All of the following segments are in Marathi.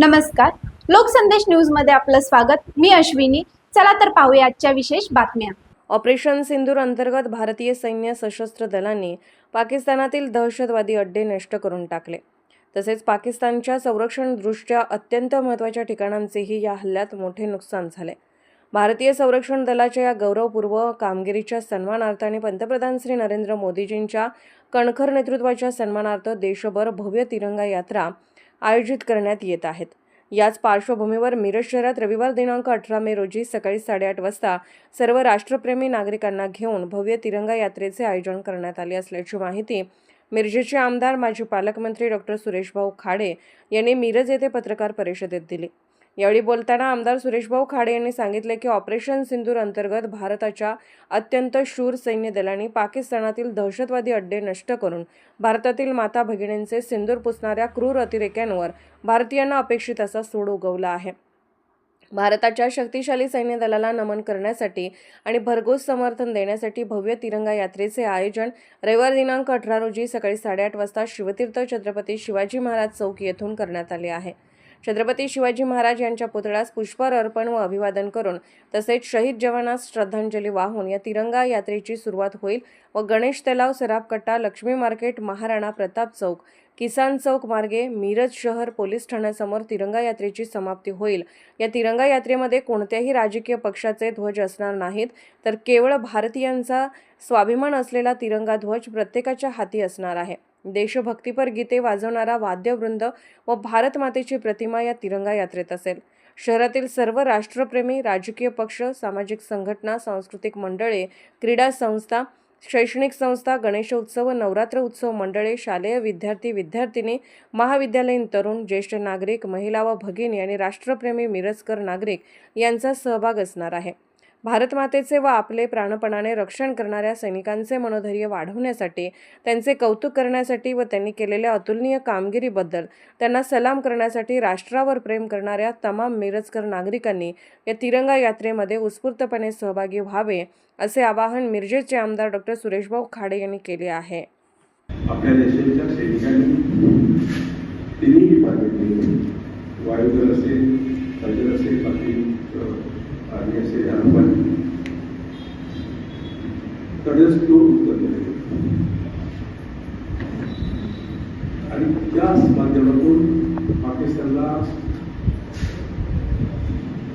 नमस्कार. लोकसंदेश न्यूजमध्ये आपलं स्वागत. मी अश्विनी. चला तर पाहूया आजच्या विशेष बातम्या. ऑपरेशन सिंदूर अंतर्गत भारतीय सैन्य सशस्त्र दलांनी पाकिस्तानातील दहशतवादी अड्डे नष्ट करून टाकले. तसेच पाकिस्तानच्या संरक्षणदृष्ट्या अत्यंत महत्त्वाच्या ठिकाणांचेही या हल्ल्यात मोठे नुकसान झाले. भारतीय संरक्षण दलाच्या या गौरवपूर्व कामगिरीच्या सन्मानार्थ आणि पंतप्रधान श्री नरेंद्र मोदीजींच्या कणखर नेतृत्वाच्या सन्मानार्थ देशभर भव्य तिरंगा यात्रा आयोजित करण्यात येत आहेत. याच पार्श्वभूमीवर मिरज शहरात रविवार दिनांक अठरा मे रोजी सकाळी साडेआठ वाजता सर्व राष्ट्रप्रेमी नागरिकांना घेऊन भव्य तिरंगा यात्रेचे आयोजन करण्यात आले असल्याची माहिती मिरजेचे आमदार माजी पालकमंत्री डॉक्टर सुरेशभाऊ खाडे यांनी मिरज येथे पत्रकार परिषदेत दिली. यावेळी बोलताना आमदार सुरेशभाऊ खाडे यांनी सांगितले की ऑपरेशन सिंदूर अंतर्गत भारताच्या अत्यंत शूर सैन्य दलांनी पाकिस्तानातील दहशतवादी अड्डे नष्ट करून भारतातील माता भगिनींचे सिंदूर पुसणाऱ्या क्रूर अतिरेक्यांवर भारतीयांना अपेक्षित असा सूड उगवला आहे. भारताच्या शक्तिशाली सैन्य दलाला नमन करण्यासाठी आणि भरघोस समर्थन देण्यासाठी भव्य तिरंगा यात्रेचे आयोजन रविवार दिनांक अठरा रोजी सकाळी साडेआठ वाजता शिवतीर्थ छत्रपती शिवाजी महाराज चौक येथून करण्यात आले आहे. छत्रपती शिवाजी महाराज यांच्या पुतळ्यास पुष्पहार अर्पण व अभिवादन करून तसेच शहीद जवानास श्रद्धांजली वाहून या तिरंगा यात्रेची सुरुवात होईल व गणेश तलाव सराफकट्टा लक्ष्मी मार्केट महाराणा प्रताप चौक किसान चौक मार्गे मिरज शहर पोलीस ठाण्यासमोर तिरंगा यात्रेची समाप्ती होईल. या तिरंगा यात्रेमध्ये कोणत्याही राजकीय पक्षाचे ध्वज असणार नाहीत तर केवळ भारतीयांचा स्वाभिमान असलेला तिरंगा ध्वज प्रत्येकाच्या हाती असणार आहे. देशभक्तीपर गीते वाजवणारा वाद्यवृंद व भारतमातेची प्रतिमा या तिरंगा यात्रेत असेल. शहरातील सर्व राष्ट्रप्रेमी राजकीय पक्ष सामाजिक संघटना सांस्कृतिक मंडळे क्रीडा संस्था शैक्षणिक संस्था गणेशोत्सव व नवरात्र उत्सव मंडळे शालेय विद्यार्थी विद्यार्थिनी महाविद्यालयीन तरुण ज्येष्ठ नागरिक महिला व भगिनी आणि राष्ट्रप्रेमी मिरजकर नागरिक यांचा सहभाग असणार आहे. भारतमातेचे व आपले प्राणपणाने रक्षण करणाऱ्या सैनिकांचे मनोधैर्य वाढवण्यासाठी त्यांचे कौतुक करण्यासाठी व त्यांनी केलेल्या अतुलनीय कामगिरीबद्दल त्यांना सलाम करण्यासाठी राष्ट्रावर प्रेम करणाऱ्या तमाम मिरजकर नागरिकांनी या तिरंगा यात्रेमध्ये उत्स्फूर्तपणे सहभागी व्हावे असे आवाहन मिरजेचे आमदार डॉक्टर सुरेशभाऊ खाडे यांनी केले आहे. आपल्या देशाच्या सैनिकांनी तिन्ही विभागातले वायुदल असेल असेल बाकी आर्मी असेल हनुमान कडस तो. उत्तर आणि त्याच माध्यमातून पाकिस्तानला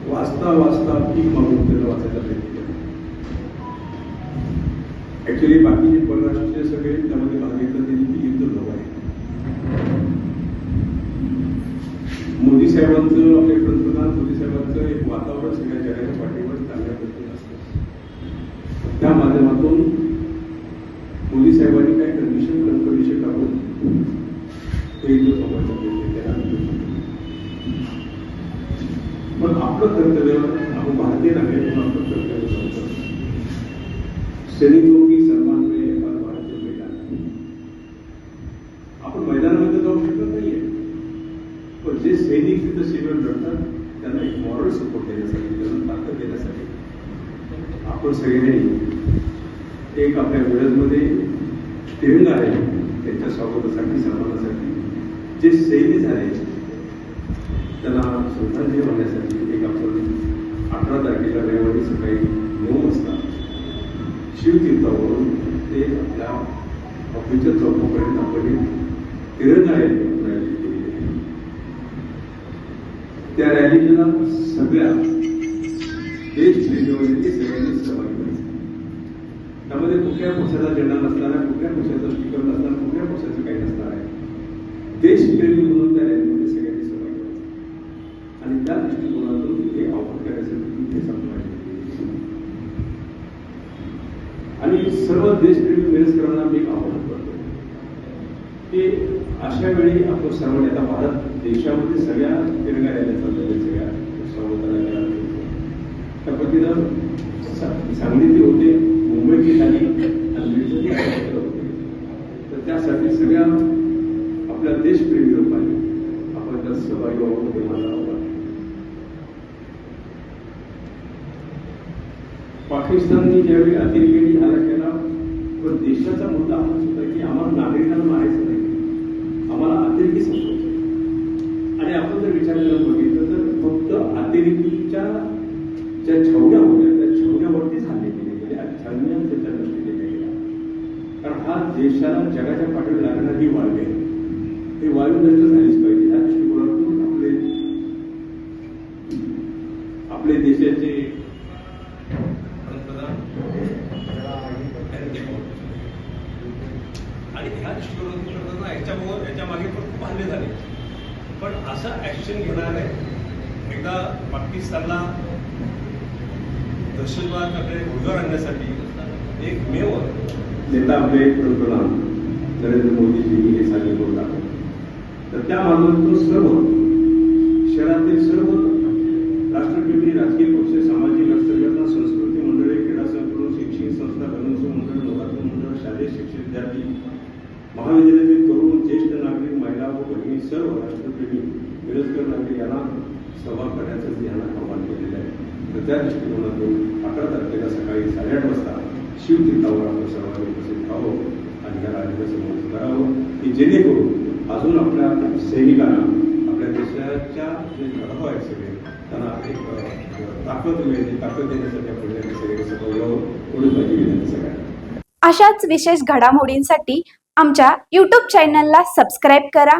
वाचता वाचता पीक मागून त्याला वाचायचा प्रयत्न केला ऍक्च्युली बाकीचे परराष्ट्रीय सगळे त्यामध्ये भाग घेतला त्यांनी ती युद्ध झालं आहे. मोदी साहेबांचं आपले पंतप्रधान मोदी साहेबांचं एक वातावरण सगळ्या जगाच्या पाठीवर चांगल्या पद्धतीने असतं. त्या माध्यमातून मोदी साहेबांनी काही कंडिशन कंडिशन टाकून ते युद्ध थांबवायचा पण आपलं कर्तव्य, आपण भारतीय नागरिक आपलं कर्तव्य सैनिकों की सन्मान में हर भारतीय मैदान. आपण मैदानामध्ये जाऊ शकत नाहीये. पण जे सैनिक तिथं सीमेवर लढतात आपण सपोर्ट देण्यासाठी त्यांना ताकद देण्यासाठी आपण सगळ्यांनी एक आपल्या मिरजमध्ये तिरंगा आहे त्यांच्या स्वागतासाठी सन्मानासाठी. जे सैनिक झाले त्यांना श्रद्धांजली वाहण्यासाठी एक आपण अठरा तारखेला रविवारी सकाळी नऊ वाजता शिवतीर्थावरून ते आपल्या ऑफिसच्या चौकापर्यंत आपण तिरंगा रॅली केलेली आहे त्या रॅलीला सगळ्या देश प्रेमीवाल्यांनी सगळ्यांनी सहभागी व्हायचं त्यामध्ये कुठल्या पक्षाचा झेंडा नसणार आहे कुठल्या पक्षाचा स्पीकर नसणार कुठल्या पक्षाचं काही नसणार आहे. देशप्रेमी म्हणून त्या रॅलीमध्ये सगळ्यांनी सहभागी व्हायचं आणि त्या दृष्टिकोनातून हे ऑफर करण्यासाठी ते संपवायचे आणि सर्व देशप्रेमी मिरजकरांना मी एक आवाहन करतो. की अशा वेळी आपण सर्वांनी आता भारत देशामध्ये सगळ्या तिरंगा चाललेल्या सगळ्या स्वागताला त्या पद्धतीनं सांगली ते होते मुंबईतील आणि तर त्यासाठी सगळ्या आपल्या देशप्रेमी लोकांनी आपण त्यात सहभागी व्हावं ते मला आव्हान पाकिस्तानने ज्यावेळी अतिरेकी हल्ला केला पण देशाचा मुद्दा हाच होता की आम्हाला नागरिकांना मारायचं नाही. जर विचार करून बघितलं तर फक्त अतिरेकीच्या ज्या छवण्या होत्या त्या छवण्यावरतीच हल्ले केले गेले म्हणजे आणि छवण्यांचे दृष्टी दिल्या गेल्या कारण हा देशाला जगाच्या पाठीवर लागणार ही वाळवी आहे. हे वाळू नष्ट झालीच पाहिजे. ह्या दृष्टिकोनातून आपले आपले देशाचे आणि ह्या दृष्टिकोनातून याच्यामुळे याच्या मागे पण खूप हल्ले झाले. पण असं ऍक्शन नाही एकदा पाकिस्तानला दहशतवादाकडे उजवर आणण्यासाठी एक मेवर नेता आपले पंतप्रधान नरेंद्र मोदीजी हे सांगितलं होता. तर त्या माध्यमातून सर्व शहरातील सर्व राष्ट्रप्रेमी राजकीय पक्ष सामाजिक संघटना संस्कृती मंडळे क्रीडा संकुल शैक्षणिक संस्था गणोत्सव मंडळ नवरात्र मंडळ शालेय शिक्षक विद्यार्थी महाविद्यालयातील तरुण ज्येष्ठ नागरिक महिला व भगिनी सर्व राष्ट्रप्रेमी मिरजकर नागरिक यांना सभा करण्याचं यांना आव्हान केलेलं आहे तर त्या दृष्टिकोनातून अकरा तारखेला सकाळी साडेआठ वाजता शिवतीर्थावर आपण सर्वांनी उपस्थित व्हावं आणि या राज्याचं समोर करावं की जेणेकरून अजून आपल्या सैनिकांना आपल्या देशाच्या जे लढाव आहेत सगळे त्यांना एक ताकद मिळते ताकद देण्यासाठी आपण या सगळे कसं बोलावं एवढी माझी विनंती सगळ्यांना. अशाच विशेष घडामोडींसाठी आमच्या यूट्यूब चॅनलला सबस्क्राईब करा.